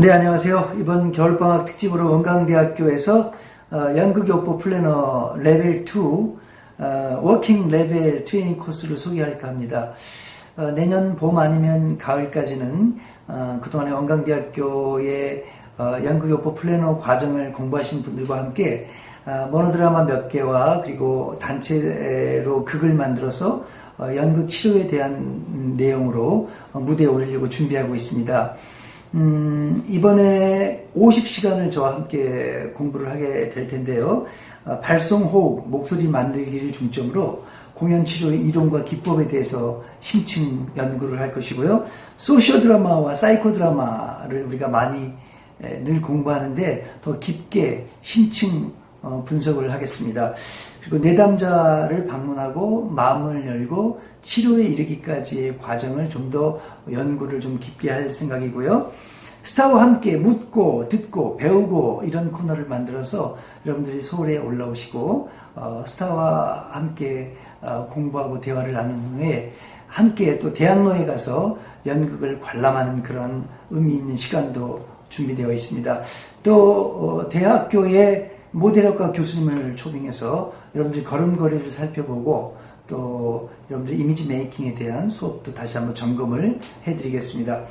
네, 안녕하세요. 이번 겨울방학 특집으로 원광대학교에서 어, 연극요법 플래너 레벨 2 어, 워킹 레벨 트레이닝 코스를 소개할까 합니다. 어, 내년 봄 아니면 가을까지는 어, 그동안에 원광대학교의 어, 연극요법 플래너 과정을 공부하신 분들과 함께 어, 모노드라마 몇 개와 그리고 단체로 극을 만들어서 어, 연극 치료에 대한 음, 내용으로 어, 무대에 올리려고 준비하고 있습니다. 음, 이번에 50시간을 저와 함께 공부를 하게 될 텐데요. 어, 발성 호흡, 목소리 만들기를 중점으로 공연 치료의 이론과 기법에 대해서 심층 연구를 할 것이고요. 소시오 드라마와 사이코 드라마를 우리가 많이 에, 늘 공부하는데 더 깊게 심층 어, 분석을 하겠습니다. 그리고 내담자를 방문하고 마음을 열고 치료에 이르기까지의 과정을 좀 더 연구를 좀 깊게 할 생각이고요. 스타와 함께 묻고 듣고 배우고 이런 코너를 만들어서 여러분들이 서울에 올라오시고 어, 스타와 함께 어, 공부하고 대화를 나눈 후에 함께 또 대학로에 가서 연극을 관람하는 그런 의미 있는 시간도 준비되어 있습니다. 또 어, 대학교의 모델학과 교수님을 초빙해서 여러분들이 걸음걸이를 살펴보고 또 여러분들 이미지 메이킹에 대한 수업도 다시 한번 점검을 해드리겠습니다.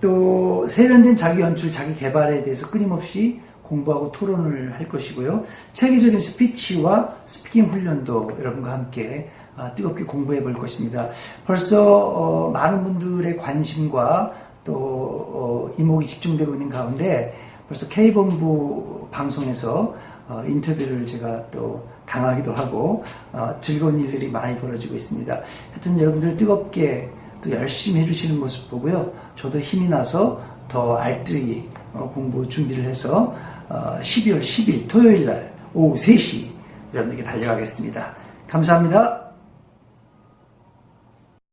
또 세련된 자기 연출, 자기 개발에 대해서 끊임없이 공부하고 토론을 할 것이고요. 체계적인 스피치와 스피킹 훈련도 여러분과 함께 아, 뜨겁게 공부해 볼 것입니다. 벌써 어, 많은 분들의 관심과 또 어, 이목이 집중되고 있는 가운데 벌써 K본부 방송에서 어, 인터뷰를 제가 또 당하기도 하고 어, 즐거운 일들이 많이 벌어지고 있습니다. 하여튼 여러분들 뜨겁게 또 열심히 해주시는 모습 보고요. 저도 힘이 나서 더 알뜰히 어, 공부 준비를 해서 어, 12월 10일 토요일 날 오후 3시 여러분들께 달려가겠습니다. 감사합니다.